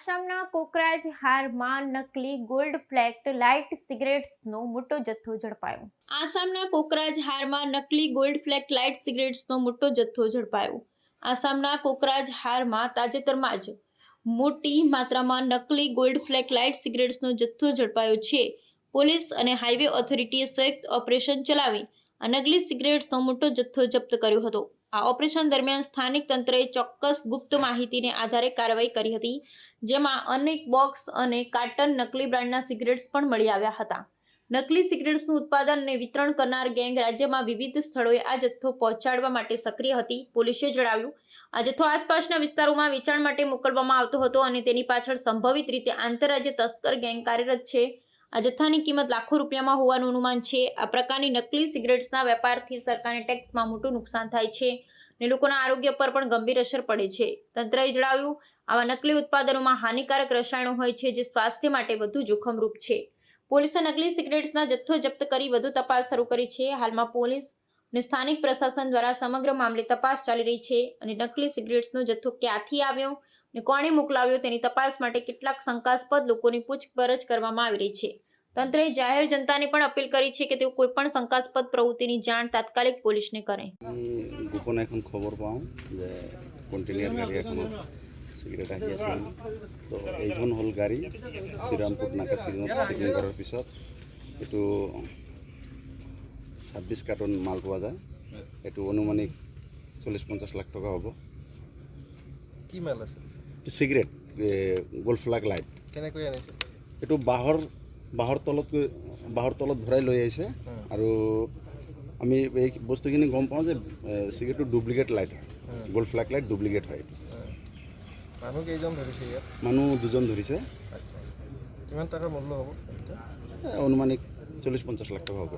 આસામના કોકરાજ હારમાં નકલી gold ફ્લેક્ટ light સિગરેટ્સનો મોટો જથ્થો ઝડપાયો. આસામના કોકરાજ હારમાં નકલી ગોલ્ડ ફ્લેક્ટ લાઇટ સિગરેટ્સનો મોટો જથ્થો ઝડપાયો. આસામના કોકરાજ હારમાં તાજેતરમાં જ મોટી માત્રામાં નકલી ગોલ્ડ ફ્લેક લાઇટ સિગરેટ્સનો જથ્થો ઝડપાયો છે. પોલીસ અને હાઈવે ઓથોરિટીએ સંયુક્ત ઓપરેશન ચલાવી આ નકલી સિગરેટ્સનો મોટો જથ્થો જપ્ત કર્યો હતો. આ ઓપરેશન દરમિયાન સ્થાનિક તંત્રએ ચોક્કસ ગુપ્ત માહિતીને આધારે કાર્યવાહી કરી હતી, જેમાં અનેક બોક્સ અને કાર્ટન નકલી બ્રાન્ડના સિગરેટ્સ પણ મળી આવ્યા હતા. નકલી સિગરેટ્સનું ઉત્પાદન અને વિતરણ કરનાર ગેંગ રાજ્યમાં વિવિધ સ્થળોએ આ જથ્થો પહોંચાડવા માટે સક્રિય હતી, પોલીસે જણાવ્યું. આ જથ્થો આસપાસના વિસ્તારોમાં વેચાણ માટે મોકલવામાં આવતો હતો અને તેની પાછળ સંભવિત રીતે આંતરરાજ્ય તસ્કર ગેંગ કાર્યરત છે. આ જથ્થાની કિંમત લાખો રૂપિયામાં હોવાનું અનુમાન છે. આ પ્રકારની નકલી સિગરેટ્સના વેપારથી સરકારને ટેક્સમાં મોટું નુકસાન થાય છે ને લોકોના આરોગ્ય પર પણ ગંભીર અસર પડે છે. તંત્રએ જણાવ્યું, આવા નકલી ઉત્પાદનોમાં હાનિકારક રસાયણો હોય છે જે સ્વાસ્થ્ય માટે વધુ જોખમરૂપ છે. પોલીસે નકલી સિગરેટ્સના જથ્થો જપ્ત કરી વધુ તપાસ શરૂ કરી છે. હાલમાં પોલીસ અને સ્થાનિક પ્રશાસન દ્વારા સમગ્ર મામલે તપાસ ચાલી રહી છે અને નકલી સિગરેટ્સનો જથ્થો ક્યાંથી આવ્યો અને કોણે મોકલાવ્યો તેની તપાસ માટે કેટલાક શંકાસ્પદ લોકોની પૂછપરછ કરવામાં આવી રહી છે તંત્રએ જાહેર જનતાને પણ અપીલ કરી છે કે તેઓ કોઈપણ શંકાસ્પદ પ્રવૃત્તિની જાણ તાત્કાલિક પોલીસને કરે আমি গোপন এখন খবৰ পাওঁ যে কণ্টেইনাৰ গাড়ী এখনত চিগাৰেট আহি আছিল তো এইখন হ'ল গাড়ী শ্ৰীৰামপুৰ নাকাত চেকিং চেকিং কৰাৰ পিছত এইটো ছাব্বিছ কাৰ্টন মাল পোৱা যায় এইটো অনুমানিক চল্লিছ পঞ্চাছ লাখ টকা হ'ব কি মাল আছে এইটো চিগাৰেট গল্ফ ফ্লাগ লাইট কেনেকৈ আনিছে? এইটো বাঁহৰ বাঁহৰ তলত বাঁহৰ তলত ভৰাই লৈ আহিছে। আৰু আমি এই বস্তুখিনি গম পাওঁ যে চিগাৰেটটো ডুপ্লিকেট লাইট হয়। উম, গল্ড লাইট ডুপ্লিকেট হয় মানুহ কেইজন ধৰিছে ইয়াত? মানুহ দুজন ধৰিছে। আচ্ছা। কিমান টকাৰ মূল্য হ'ব অনুমানিক চল্লিছ পঞ্চাছ লাখ টকা হ'ব।